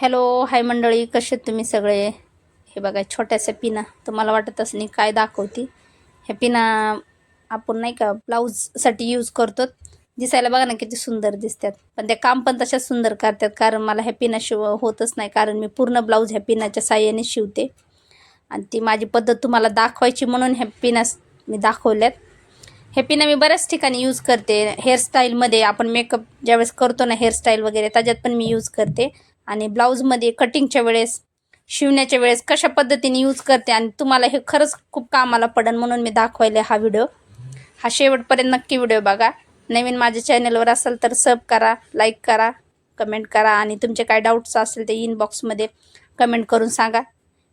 Hello hi मंडळी कसे आहेत तुम्ही सगळे? हे बघा छोट्याशा पिना. तुम्हाला वाटत असं नाही काय दाखवती. ह्या पिना आपण नाही का ब्लाऊजसाठी यूज करतो. दिसायला बघा ना किती सुंदर दिसतात. पण ते काम पण तशाच सुंदर करतात. कारण मला ह्या पिना शिव होतच नाही. कारण मी पूर्ण ब्लाऊज ह्या पिनाच्या साह्याने शिवते. आणि ती माझी पद्धत तुम्हाला दाखवायची म्हणून ह्या पिना मी दाखवल्यात. हे पिना मी बऱ्याच ठिकाणी यूज करते. हेअरस्टाईलमध्ये आपण मेकअप ज्यावेळेस करतो ना हेअरस्टाईल वगैरे त्याच्यात पण मी यूज करते. आणि ब्लाऊजमध्ये कटिंगच्या वेळेस शिवण्याच्या वेळेस कशा पद्धतीने यूज करते आणि तुम्हाला हे खरंच खूप कामाला पडेल म्हणून मी दाखवायला हा व्हिडिओ हा शेवटपर्यंत नक्की व्हिडिओ बघा. नवीन माझ्या चॅनलवर असेल तर सब करा लाईक करा कमेंट करा आणि तुमचे काय डाऊट्स असेल ते इनबॉक्समध्ये कमेंट करून सांगा.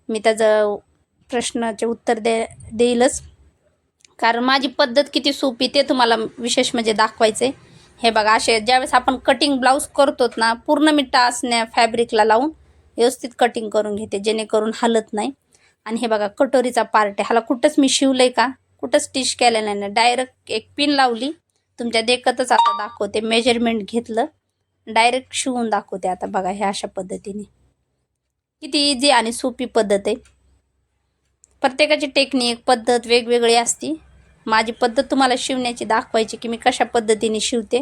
मी त्याचं प्रश्नाचे उत्तर दे देईलच. कारण माझी पद्धत किती सोपी ते तुम्हाला विशेष म्हणजे दाखवायचं आहे हे बघा असे ज्यावेळेस आपण कटिंग ब्लाऊज करतो ना पूर्ण मी टाचण्या फॅब्रिकला लावून व्यवस्थित कटिंग करून घेते जेणेकरून हलत नाही. आणि हे बघा कटोरीचा पार्ट आहे. ह्याला कुठंच मी शिवलं आहे का? कुठंच स्टिच केलेलं नाही. डायरेक्ट एक पिन लावली. तुमच्या देखतच आता दाखवते. मेजरमेंट घेतलं. डायरेक्ट शिवून दाखवते आता बघा हे अशा पद्धतीने. किती इझी आणि सोपी पद्धत आहे. प्रत्येकाची टेक्निक पद्धत वेगवेगळी असती. माझी पद्धत तुम्हाला शिवण्याची दाखवायची की मी कशा पद्धतीने शिवते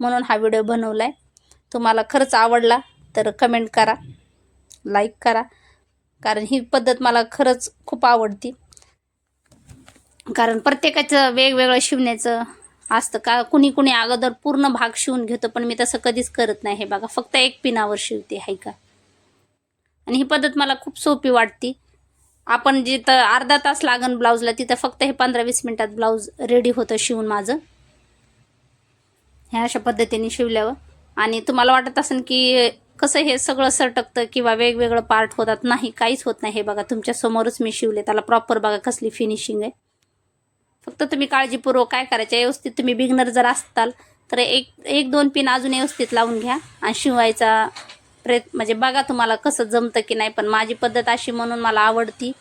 म्हणून हा व्हिडिओ बनवला आहे तुम्हाला खरंच आवडला तर कमेंट करा लाईक करा कारण ही पद्धत मला खरंच खूप आवडती. कारण प्रत्येकाचं वेगवेगळं शिवण्याचं असतं. का कुणी कुणी अगोदर पूर्ण भाग शिवून घेतो पण मी तसं कधीच करत नाही. हे बघा फक्त एक पिनावर शिवते आहे का? आणि ही पद्धत मला खूप सोपी वाटते. आपण जिथं अर्धा तास लागन ब्लाऊजला तिथं फक्त हे पंधरा वीस मिनटात ब्लाऊज रेडी होतं शिवून माझं. ह्या अशा पद्धतीने शिवल्यावर. आणि तुम्हाला वाटत असेल की कसं हे सगळं सरटकतं किंवा वेगवेगळं पार्ट होतात? नाही काहीच होत नाही हे बघा. तुमच्या समोरच मी शिवले. त्याला प्रॉपर बघा कसली फिनिशिंग आहे. फक्त तुम्ही काळजीपूर्वक काय करायचं? व्यवस्थित तुम्ही बिगनर जर असताल तर एक एक दोन पिन अजून व्यवस्थित लावून घ्या आणि शिवायचा प्रयत्न म्हणजे बघा तुम्हाला कसं जमतं की नाही पण माझी पद्धत अशी म्हणून मला आवडती.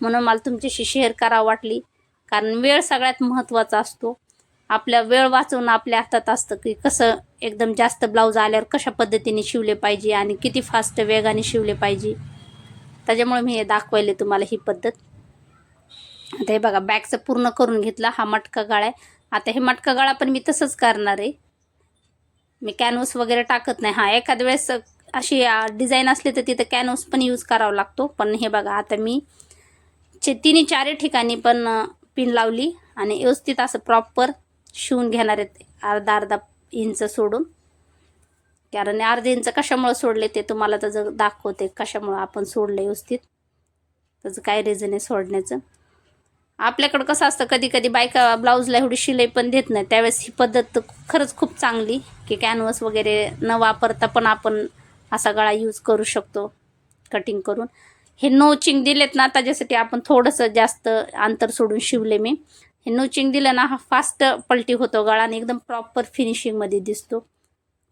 म्हणून मला तुमच्याशी शेअर करावं वाटली. कारण वेळ सगळ्यात महत्त्वाचा असतो. आपल्या वेळ वाचवणं आपल्या हातात असतं की कसं एकदम जास्त ब्लाऊज आल्यावर कशा पद्धतीने शिवले पाहिजे आणि किती फास्ट वेगाने शिवले पाहिजे. त्याच्यामुळे मी हे दाखवायले तुम्हाला ही पद्धत. आता हे बघा बॅगचं पूर्ण करून घेतला. हा मटका गाळा आहे. आता हे मटका गाळा पण मी तसंच करणार आहे. मी कॅनव्हस वगैरे टाकत नाही. हा एखाद्या वेळेस अशी डिझाईन असली तर तिथं कॅनव्स पण यूज करावा लागतो. पण हे बघा आता मी चे तिन्ही चारही ठिकाणी पण पिन लावली आणि व्यवस्थित असं प्रॉपर शिवून घेणार आहेत अर्धा अर्धा इंच सोडून. कारण अर्धे इंच कशामुळं सोडले ते तुम्हाला त्याचं दाखवते कशामुळं आपण सोडलं व्यवस्थित. त्याचं काय रिझन आहे सोडण्याचं. आपल्याकडं कसं असतं कधी कधी बायका ब्लाऊजला एवढी शिलाई पण देत नाही. त्यावेळेस ही पद्धत खरंच खूप चांगली की कॅनव्हस वगैरे न वापरता पण आपण असा गळा यूज करू शकतो कटिंग करून. हे नोचिंग दिलेत ना त्याच्यासाठी आपण थोडंसं जास्त अंतर सोडून शिवले मी. हे नोचिंग दिलं ना हा फास्ट पलटी होतो गळा आणि एकदम प्रॉपर फिनिशिंगमध्ये दिसतो.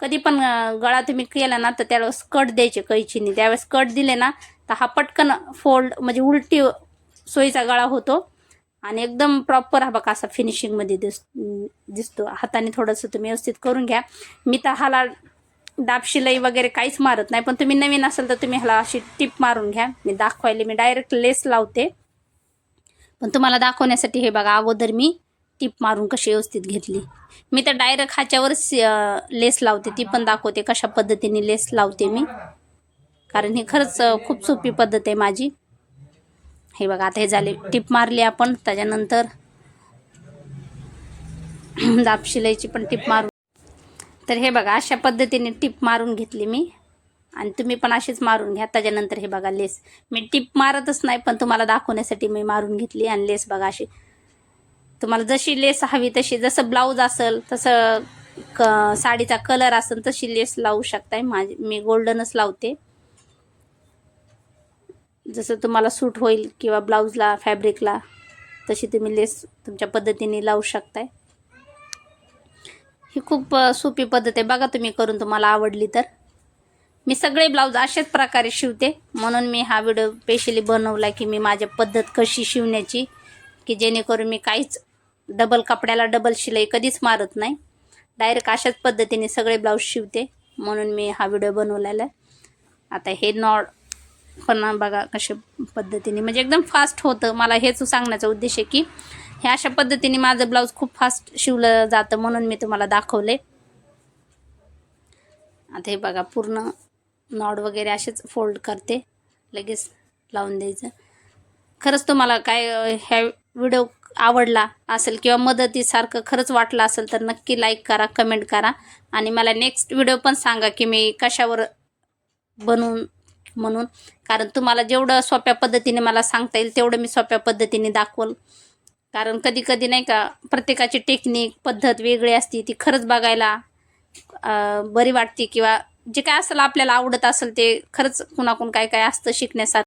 कधी पण गळा तुम्ही केला ना तर त्यावेळेस कट द्यायचे कैचीने. त्यावेळेस कट दिले ना तर हा पटकन फोल्ड म्हणजे उलटी सोयीचा गळा होतो. आणि एकदम प्रॉपर हा बघा असा फिनिशिंगमध्ये दिस दिसतो. हाताने थोडंसं तुम्ही व्यवस्थित करून घ्या. मी तर हाला दाब शिलाई वगैरे काहीच मारत नाही. पण तुम्ही नवीन असेल तर तुम्ही ह्याला अशी टिप मारून घ्या. मी दाखवायला मी डायरेक्ट लेस लावते. पण तुम्हाला दाखवण्यासाठी हे बघा अगोदर मी टिप मारून कशी व्यवस्थित घेतली. मी तर डायरेक्ट ह्याच्यावरच लेस लावते. ती पण दाखवते कशा पद्धतीने लेस लावते मी. कारण ही खरंच खूप सोपी पद्धत आहे माझी. हे बघा आता हे झाले टिप मारली आपण. त्याच्यानंतर दाब शिलाईची पण टिप मारून तर हे बघा अशा पद्धतीने टिप मारून घेतली मी. आणि तुम्ही पण अशीच मारून घ्या. त्याच्यानंतर हे बघा लेस. मी टिप मारतच नाही पण तुम्हाला दाखवण्यासाठी मी मारून घेतली आणि लेस बघा अशी. तुम्हाला जशी लेस हवी तशी जसं ब्लाऊज असेल तसं क साडीचा कलर असेल तशी लेस लावू शकताय. माझी मी गोल्डनच लावते. जसं तुम्हाला सूट होईल किंवा ब्लाऊजला फॅब्रिकला तशी तुम्ही लेस तुमच्या पद्धतीने लावू शकताय. ही खूप सोपी पद्धत आहे. बघा तुम्ही करून तुम्हाला आवडली तर. मी सगळे ब्लाऊज अशाच प्रकारे शिवते. म्हणून मी हा व्हिडिओ स्पेशली बनवला की मी माझ्या पद्धत कशी शिवण्याची की जेणेकरून मी काहीच डबल कपड्याला डबल शिलाई कधीच मारत नाही. डायरेक्ट अशाच पद्धतीने सगळे ब्लाऊज शिवते. म्हणून मी हा व्हिडिओ बनवलेला आहे. आता हे नॉड पण बघा कशा पद्धतीने. म्हणजे एकदम फास्ट होतं. मला हेच सांगण्याचा उद्देश आहे की हे अशा पद्धतीने माझं ब्लाऊज खूप फास्ट शिवलं जातं म्हणून मी तुम्हाला दाखवले. आता हे बघा पूर्ण नॉड वगैरे असेच फोल्ड करते. लगेच लावून द्यायचं. खरंच तुम्हाला काय ह्या व्हिडिओ आवडला असेल किंवा मदतीसारखं खरंच वाटलं असेल तर नक्की लाईक करा कमेंट करा. आणि मला नेक्स्ट व्हिडिओ पण सांगा की मी कशावर बनवून म्हणून. कारण तुम्हाला जेवढं सोप्या पद्धतीने मला सांगता येईल तेवढं मी सोप्या पद्धतीने दाखवल कारण कधी कधी नाही का प्रत्येकाची टेक्निक पद्धत वेगळी असते ती खरंच बघायला बरी वाटते किंवा जे काय असेल आपल्याला आवडत असेल ते खरंच कुणाकून काय काय असतं शिकण्यासाठी